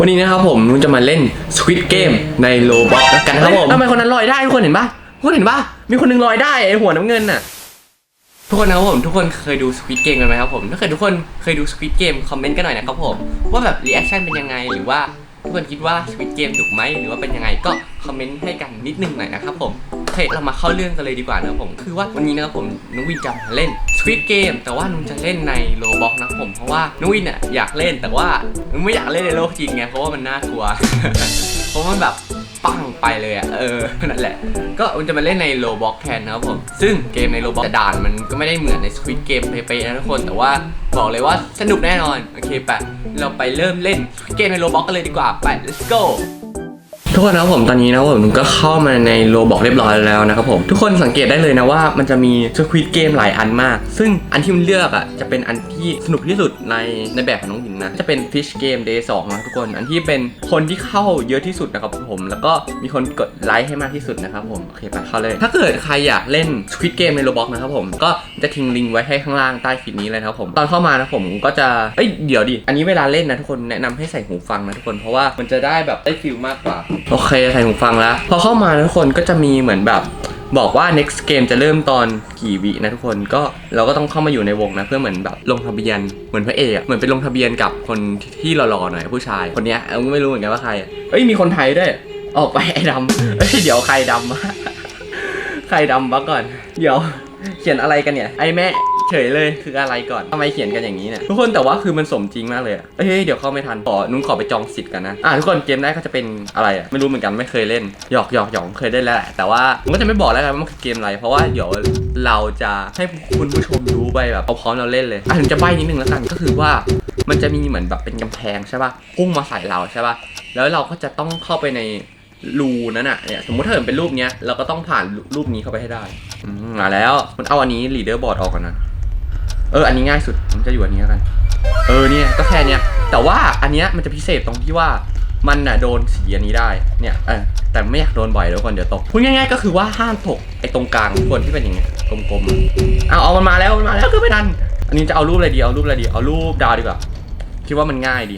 วันนี้นะครับผมนุ้นจะมาเล่น Squid Game ในโลบ็อกกันนะครับผมทำไมคนนั้นลอยได้ทุกคนเห็นปะทุกคนเห็นปะมีคนหนึงลอยได้ไอหัวน้ำเงินน่ะ ทุกคนนะครับผมทุกคนเคยดู Squid Game กันไหมครับผม ถ้าเกิดทุกคนเคยดู Squid Game คอมเมนต์กันหน่อยนะครับผม ว่าแบบรีแอคชั่นเป็นยังไงหรือว่าทุกคนคิดว่า Squid Game ดุไหมหรือว่าเป็นยังไงก็คอมเมนต์ให้กันนิดนึงหน่อยนะครับผมโอเคเรามาเข้าเรื่องกันเลยดีกว่านะครับผม คือว่าวันนี้นะครับผมน้องวินจะมาเล่น Squid Game แต่ว่านุ้นจะเล่นในโลบ็อกนะผมเพราะว่าน้องวินอะอยากเล่นแต่ว่านุ้ไม่อยากเล่นในโลกจริงไงเพราะว่ามันน่ากลัว เพราะมันแบบปังไปเลยอะเออ นั่นแหละ ก็มันจะมาเล่นในโลบ็อกแทนนะครับผม ซึ่งเกมในโลบ็อกด่านมันก็ไม่ได้เหมือนในสควิตเกมเป๊ะๆนะทุกคน แต่ว่าบอกเลยว่าสนุกแน่นอน โอเคไป เราไปเริ่มเล่นเกมในโลบ็อกกันเลยดีกว่า ไป let's go ทุกคนนะครับผมตอนนี้นะครับผมก็เข้ามาในโลบอกเรียบร้อยแล้วนะครับผมทุกคนสังเกตได้เลยนะว่ามันจะมีสควิตเกมหลายอันมาก ซึ่งอันที่มันเลือกอะจะเป็นอันที่สนุกที่สุดในในแบบของน้องหญิงนะจะเป็น Fish Game Day 2นะทุกคน อันที่เป็นคนที่เข้าเยอะที่สุดนะครับผมแล้วก็มีคนกดไลค์ให้มากที่สุดนะครับผมโอเคไปเข้าเลย ถ้าเกิดใครอยากเล่น Squid Game ในโลบอกนะครับผมก็จะทิ้งลิงก์ไว้ให้ข้างล่างใต้คลิปนี้เลยนะครับผมตอนเข้ามานะผมก็จะเอ้ยเดี๋ยวดิอันนี้เวลาเล่นนะทุกคนแนะนำให้ใส่หูฟังนะทุกคนเพราะว่ามันจะได้แบบได้ฟิลมากกว่าโอเคใส่หูฟังแล้ว พอเข้ามานะทุกคนก็จะมีเหมือนแบบบอกว่า next game จะเริ่มตอนกี่วินะทุกคนก็เราก็ต้องเข้ามาอยู่ในวงนะเพื่อเหมือนแบบลงทะเบียนเหมือนพระเอกเหมือนเป็นลงทะเบียนกับคนที่หล่อๆหน่อยผู้ชาย คนเนี้ยเออไม่รู้เหมือนกันว่าใครเอ้ยมีคนไทยด้วยออกไปไอ้ดำเอ้ยเดี๋ยวใครดำใครดำวะก่อน เดี๋ยวเขียนอะไรกันเนี่ยไอ้แม่ เฉยเลยคืออะไรก่อนทำไมเขียนกันอย่างนี้เนี่ยทุกคนแต่ว่าคือมันสมจริงมากเลยอะเอ้ยเดี๋ยวเข้าไม่ทันขอนุ้งขอไปจองสิทธิ์กันนะอะทุกคนเกมแรกก็จะเป็นอะไรอะไม่รู้เหมือนกันไม่เคยเล่นหยอกหยอกหยอกเคยได้แล้วแหละแต่ว่าผมก็จะไม่บอกแล้วกันว่ามันคือเกมอะไร เพราะว่าเดี๋ยวเราจะให้คุณผู้ชมรู้ไปแบบพร้อมเราเล่นเลยอะถึงจะใบ้นิดนึงแล้วกันก็คือว่ามันจะมีเหมือนแบบเป็นกำแพงใช่ป่ะพุ่งมาใส่เราใช่ป่ะแล้วเราก็จะต้องเข้าไปในรูนั้นอะเนี่ยสมมติถ้าเกิดเป็นรูปเนี้ยเราก็ต้องผ่านรูปนี้เข้าไปให้ได้อืมมาแล้วมันเอาอันนี้ลีดเดอร์บอร์ดออกก่อนนะ เอออันนี้ง่ายสุดผมจะอยู่อันนี้แล้วกัน เออเนี่ยก็แค่เนี้ยแต่ว่าอันเนี้ยมันจะพิเศษตรงที่ว่ามันน่ะโดนสีอันนี้ได้เนี่ยเออแต่ไม่อยากโดนบ่อยแล้วคนเดี๋ยวตกพูดง่ายๆก็คือว่าห้ามตกไอ้ตรงกลางคนที่เป็นอย่างเงี้ยกลมๆอะเอาเอามันมาแล้วมันมาแล้วคือไม่ทัน อันนี้จะเอารูปอะไรดีเอารูปอะไรดีเอารูปดาวดีกว่าคิดว่ามันง่ายดี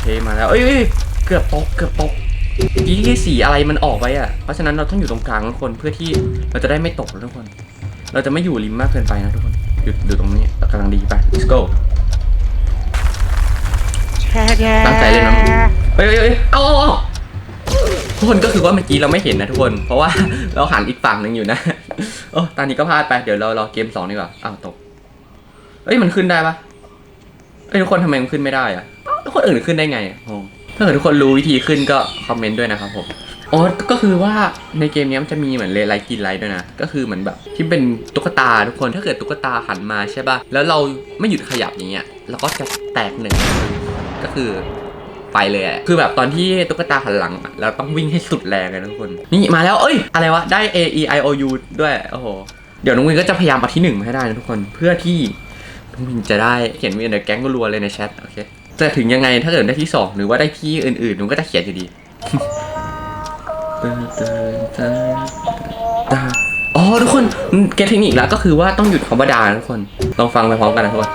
เคมาแล้วเอ้ยเกือบตกเกือบตกเมื่อกี้ที่สีอะไรมันออกไปอะเพราะฉะนั้นเราต้องอยู่ตรงกลางทุกคนเพื่อที่เราจะได้ไม่ตกทุกคน เราจะไม่อยู่ริมมากเกินไปนะทุกคนหยุดอยู่ตรงนี้กำลังดีไป let's go ตั้งใจเล่นนะเฮ้ยเฮ้ยเฮ้ยเอาเอาเอาทุกคนก็คือว่าเมื่อกี้เราไม่เห็นนะทุกคน เพราะว่าเราหันอีกฝั่งหนึ่งอยู่นะโอ้ตอนนี้ก็พลาดไป เดี๋ยวเรารอเกมสองดีกว่า อ้าวตก เอ้ยมันขึ้นได้ปะเอ้ยทุกคนทำไมมันขึ้นไม่ได้อะทุกคนอื่นขึ้นได้ไงอะงงถ้าเกิดทุกคนรู้วิธีขึ้นก็คอมเมนต์ด้วยนะครับผม อ๋อก็คือว่าในเกมนี้มันจะมีเหมือนเลไลกินไลด้วยนะ ก็คือเหมือนแบบที่เป็นตุ๊กตาทุกคนถ้าเกิดตุ๊กตาหันมาใช่ป่ะ แล้วเราไม่หยุดขยับอย่างเงี้ยเราก็จะแตกหนึ่งก็คือไปเลยอะคือแบบตอนที่ตุ๊กตาหันหลังเราต้องวิ่งให้สุดแรงเลยทุกคน นี่มาแล้ว เอ้ย อะไรวะ ได้ A E I O U ด้วย โอ้โห เดี๋ยวน้องวินก็จะพยายามเอาที่หนึ่งมาให้ได้นะทุกคน เพื่อที่น้องวินจะได้เขียนวินเดอร์แก๊งก็รัวเลยในแชท โอเค แต่ถึงยังไงถ้าเกิดได้ที่สองหรือว่าได้ที่อื่นๆมันก็จะเขียนอยู่ดี อ๋อทุกคนเก็ตเทคนิคแล้วก็คือว่าต้องหยุดคำว่าดานะทุกคน ลองฟังไปพร้อมกันนะทุกคน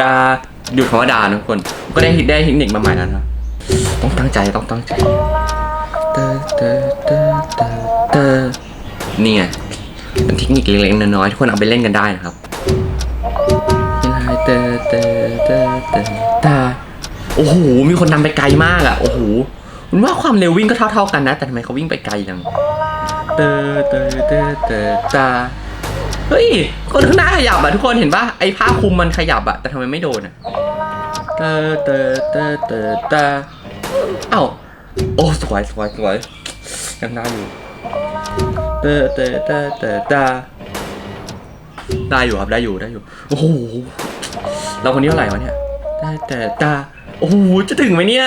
ดาหยุดคำว่าดานะทุกคน ก็ได้ได้เทคนิคมาใหม่แล้วนะ ต้องตั้งใจต้องตั้งใจนี่ไงเป็นเทคนิคเล็กๆน้อยๆทุกคนเอาไปเล่นกันได้นะครับ โอ้โห มีคนนำไปไกลมากอะ โอ้โหมันว่าความเร็ววิ่งก็เท่าๆกันนะ แต่ทำไมเขาวิ่งไปไกลจัง เตอเตอเตอเตอตา เฮ้ย คนข้างหน้าขยับอะทุกคนเห็นปะไอ้ผ้าคลุมมันขยับอะแต่ทำไมไม่โดนอะเตอเตอเตอเตอตาเอ้า โอ้สวยสวยสวยยังได้อยู่ เตอเตอเตอเตอตา ได้อยู่ครับได้อยู่ได้อยู่ โอ้โห เราคนนี้เท่าไหร่วะเนี่ย ได้แต่ตา โอ้โหจะถึงไหมเนี่ย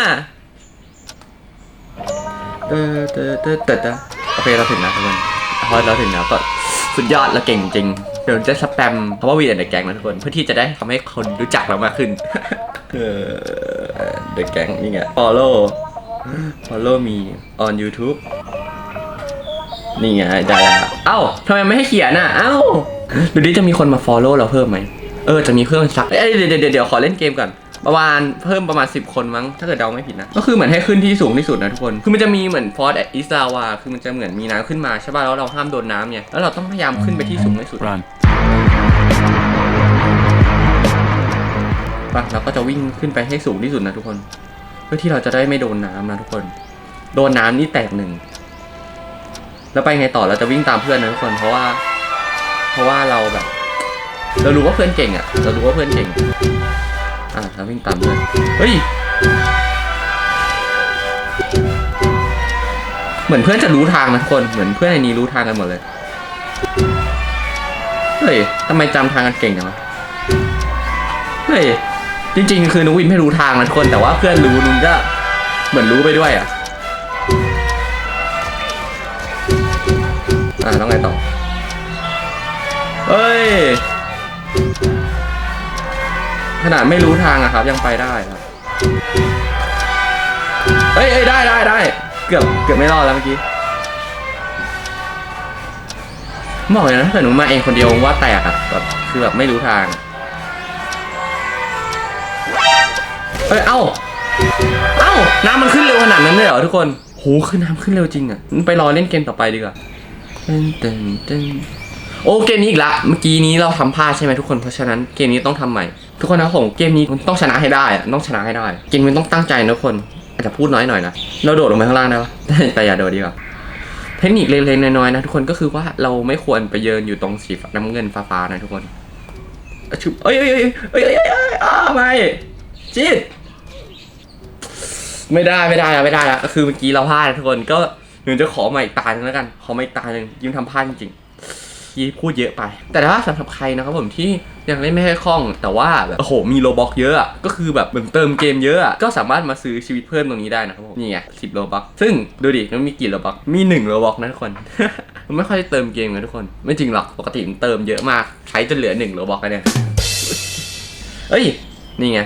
เตอเตอเตอเตอเตอโอเคเราถึงแล้วทุกคนพอเราถึงแล้วก็สุดยอดเราเก่งจริงเดี๋ยวจะสแปมเพราะว่าวีเดนเดอะแก๊งนะทุกคนเพื่อที่จะได้ทำให้คนรู้จักเรามากขึ้นเออเดอะแก๊งนี่ไง follow follow me on YouTube นี่ไงได้แล้วเอ้าทำไมไม่ให้เขียนอะ เอ้าดูดิจะมีคนมา follow เราเพิ่มไหมเออจะมีเพิ่มสักเอ้ยเดี๋ยวเดี๋ยวเดี๋ยวขอเล่นเกมก่อน ประมาณเพิ่มประมาณ 10 คนมั้ง ถ้าเกิดเดาไม่ผิดนะ ก็คือเหมือนให้ขึ้นที่สูงที่สุดนะทุกคน คือมันจะมีเหมือนฟอร์ดอิสลาวาคือมันจะเหมือนมีน้ำขึ้นมาใช่ป่ะแล้วเราห้ามโดนน้ำเนี่ยแล้วเราต้องพยายามขึ้นไปที่สูงที่สุด Run. ป่ะเราก็จะวิ่งขึ้นไปให้สูงที่สุดนะทุกคน เพื่อที่เราจะได้ไม่โดนน้ำนะทุกคน โดนน้ำนี่แตกหนึ่งแล้วไปไงต่อเราจะวิ่งตามเพื่อนนะทุกคนเพราะว่า เพราะว่าเราแบบ เรารู้ว่าเพื่อนเก่งอะเรารู้ว่าเพื่อนเก่ง อะเราวิ่งตามเพื่อนเฮ้ย เหมือนเพื่อนจะรู้ทางนะทุกคน เหมือนเพื่อนในนี้รู้ทางกันหมดเลย เฮ้ยทำไมจำทางกันเก่งจังวะ เฮ้ย จริง ๆ คือนุวินไม่รู้ทางนะทุกคน แต่ว่าเพื่อนรู้นุนก็เหมือนรู้ไปด้วยอะ อะต้องไงต่อ ขนาดไม่รู้ทางอะครับ ยังไปได้ครับเอ้ยเอ้ยได้ได้ได้เกือบเกือบไม่รอดแล้วเมื่อกี้บอกเลยนะถ้าเกิดหนูมาเองคนเดียวว่าแตกอะแบบคือแบบไม่รู้ทางเอ้ยเอ้าเอ้าน้ำมันขึ้นเร็วขนาดนั้นเลยเหรอทุกคนโหคือน้ำขึ้นเร็วจริงอะไปรอเล่นเกมต่อไปดีกว่าตึ้งตึ้งตึ้งโอเกมนี้อีกละเมื่อกี้นี้เราทำพลาดใช่ไหมทุกคนเพราะฉะนั้นเกมนี้ต้องทำใหม่ ทุกคนนะผมเกมนี้มันต้องชนะให้ได้อะต้องชนะให้ได้ เกมนี้ต้องตั้งใจนะคน อาจจะพูดน้อยหน่อยนะ เราโดดลงไปข้างล่างได้ปะแต่อย่าโดดดีกว่า เทคนิคเล็กๆน้อยๆนะทุกคนก็คือว่าเราไม่ควรไปเยินอยู่ตรงสีน้ำเงินฟ้าๆนะทุกคนอะชุบเอ้ยเอ้ยเอ้ยเอ้ยเอ้ยเอ้ยอ้ยอ้าไม่จิตไม่ได้ไม่ได้อะไม่ได้ละคือเมื่อกี้เราพลาดทุกคนก็หนูจะขอใหม่ตาหนึ่งแล้วกัน ขอใหม่ตาหนึ่งยิ้มทำพลาดจริง ๆยี่พูดเยอะไป แต่ถ้าสำหรับใครนะครับผมที่ยังเล่นไม่ค่อยคล่อง แต่ว่าแบบโอ้โหมีโลบ็อกเยอะอะก็คือแบบเหมือนเติมเกมเยอะอะก็สามารถมาซื้อชีวิตเพิ่มตรงนี้ได้นะครับผมนี่ไงสิบโลบ็อกซึ่งดูดิมันมีกี่โลบ็อกมีหนึ่งโลบ็อกนะทุกคนมันไม่ค่อยได้เติมเกมกันทุกคน ไม่จริงหรอกปกติมันเติมเยอะมากใช้จนเหลือหนึ่งโลบ็อกกันเนี่ยเอ้ยนี่ไง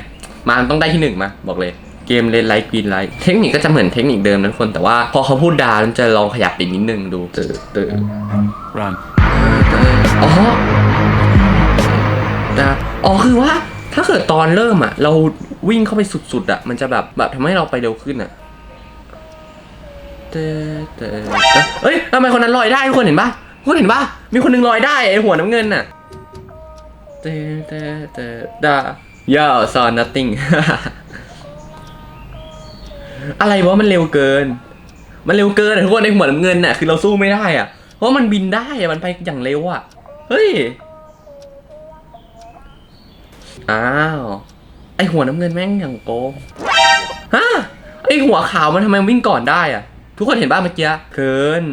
มาต้องได้ที่หนึ่งมาบอกเลยเกมเลนไลท์กรีนไลท์เทคนิคก็จะเหมือนเทคนิคเดิมนะทุกคน แต่ว่าพอเขาพูดดามันจะลองขยับอีกนิดนึงดูเตอเตอ Run. อ๋อดาอ๋อคือว่าถ้าเกิดตอนเริ่มอะ เราวิ่งเข้าไปสุดๆอะ มันจะแบบแบบทำให้เราไปเร็วขึ้นอะเตอเตอเอ้ยทำไมคนนั้นลอยได้ทุกคนเห็นปะทุกคนเห็นปะมีคนหนึงลอยได้ไอหัวน้ำเงินน่ะเตเตเตดา yo saw nothing อะไรวะมันเร็วเกิน มันเร็วเกินอะทุกคนในหัวน้ำเงินน่ะคือเราสู้ไม่ได้อะ เพราะมันบินได้อะมันไปอย่างเร็วอะเฮ้ย อ้าว ไอหัวน้ำเงินแม่งอย่างโกงฮะ ไอหัวขาวมันทำไมวิ่งก่อนได้อะทุกคนเห็นบ้างเมื่อกี้เกิน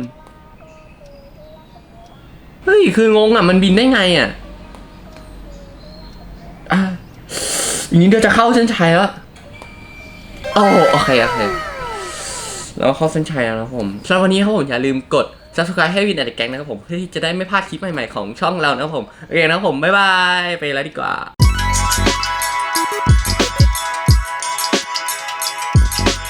เฮ้ย คืองงอะ มันบินได้ไงอะอะอย่างนี้เดี๋ยวจะเข้าเส้นชัยแล้วโอ้โอเค โอเค แล้วเข้าเส้นชัยแล้วนะผมสำหรับวันนี้ครับผมอย่าลืมกด subscribe ให้วินแอดแก๊งนะครับผมเพื่อที่จะได้ไม่พลาดคลิปใหม่ๆของช่องเรานะครับผมโอเคนะครับผมบ๊ายบายไปแล้วดีกว่า